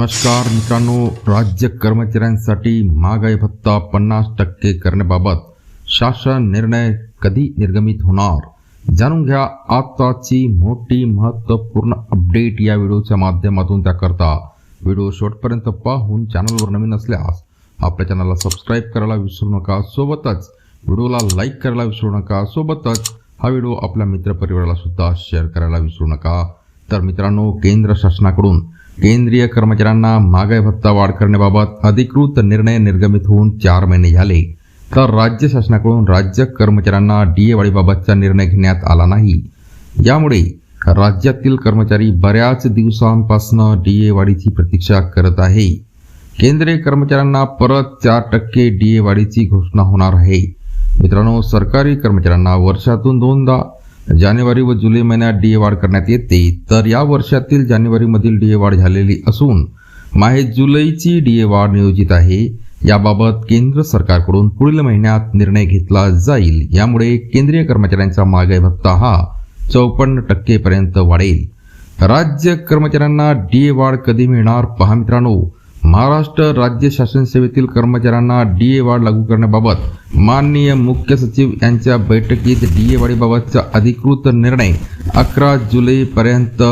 नमस्कार मित्रांनो राज्य कर्मचाऱ्यांसाठी महागाई भत्ता पन्नास टक्के करण्याबाबत शासन निर्णय कधी निर्गमित होणार? जाणून घ्या आताची मोठी महत्त्वपूर्ण अपडेट या व्हिडिओच्या माध्यमातून. त्याकरता व्हिडिओ शेवटपर्यंत पाहून चॅनलवर नवीन असल्यास आपल्या चॅनलला सबस्क्राईब करायला विसरू नका. सोबतच व्हिडिओला लाईक करायला विसरू नका. सोबतच हा व्हिडिओ आपल्या मित्रपरिवाराला सुद्धा शेअर करायला विसरू नका. तर मित्रांनो केंद्र शासनाकडून केंद्रीय कर्मचाऱ्यांना महागाई भत्ता वाढ करण्याबाबत अधिकृत निर्णय निर्गमित होऊन चार महिने झाले. तर राज्य शासनाकडून राज्य कर्मचाऱ्यांना डीए वाढीबाबतचा निर्णय घेण्यात आला नाही. यामुळे राज्यातील कर्मचारी बऱ्याच दिवसांपासून डीए वाढीची प्रतीक्षा करत आहे. केंद्रीय कर्मचाऱ्यांना परत चार टक्के डीए वाढीची घोषणा होणार आहे. मित्रांनो सरकारी कर्मचाऱ्यांना वर्षातून दोनदा जानेवारी व जुलै महिन्यात डीए वाढ करण्यात येते. तर या वर्षातील जानेवारीमधील डीए वाढ झालेली असून माहे जुलैची डीए वाढ नियोजित आहे. याबाबत केंद्र सरकारकडून पुढील महिन्यात निर्णय घेतला जाईल. यामुळे केंद्रीय कर्मचाऱ्यांचा महागाई भत्ता हा चौपन्न टक्केपर्यंत वाढेल. राज्य कर्मचाऱ्यांना डीए वाढ कधी मिळणार? पहा मित्रांनो महाराष्ट्र राज्य शासन सेवेतील कर्मचाऱ्यांना ए वाढ लागू करण्याबाबत माननीय मुख्य सचिव यांच्या बैठकीत डी ए वाढीबाबतचा अधिकृत निर्णय अकरा जुलैपर्यंत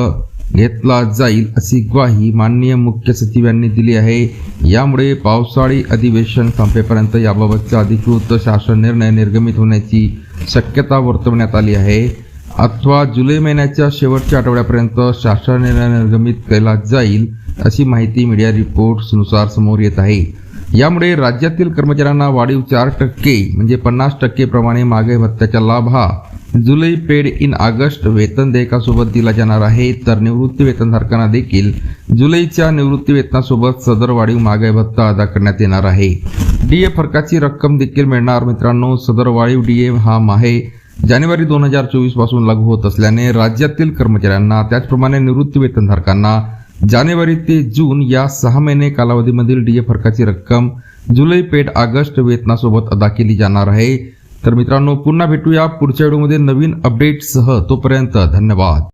घेतला जाईल अशी ग्वाही माननीय मुख्य सचिव यांनी दिली आहे. यामुळे पावसाळी अधिवेशन संपेपर्यंत याबाबतचा अधिकृत शासन निर्णय निर्गमित होण्याची शक्यता वर्तवण्यात आली आहे. अथवा जुलै महिन्याच्या शेवटच्या आठवड्यापर्यंत शासन निर्णय निर्गमित केला जाईल अशी माहिती मीडिया रिपोर्ट्सनुसार समोर येत आहे. यामुळे राज्यातील कर्मचाऱ्यांना वाढीव चार टक्के म्हणजे पन्नास टक्केप्रमाणे मागे भत्त्याचा लाभ हा जुलै पेड इन ऑगस्ट वेतन देयकासोबत दिला जाणार आहे. तर निवृत्ती वेतनधारकांना देखील जुलैच्या निवृत्ती वेतनासोबत सदर वाढीव महागाई भत्ता अदा करण्यात येणार आहे. डीए फरकाची रक्कम देखील मिळणार मित्रांनो. सदर वाढीव डीए हा माहे जानेवारी दोन हजार चोवीसपासून लागू होत असल्याने राज्यातील कर्मचाऱ्यांना त्याचप्रमाणे निवृत्ती वेतनधारकांना जानेवारी ते जून या सहा महिने कालावधीमधील डीए फरकाची रक्कम जुलै पेठ ऑगस्ट वेतनासोबत अदा केली जाणार आहे. तर मित्रांनो पुन्हा भेटूया पुढच्या व्हिडिओमध्ये नवीन अपडेटसह तोपर्यंत धन्यवाद.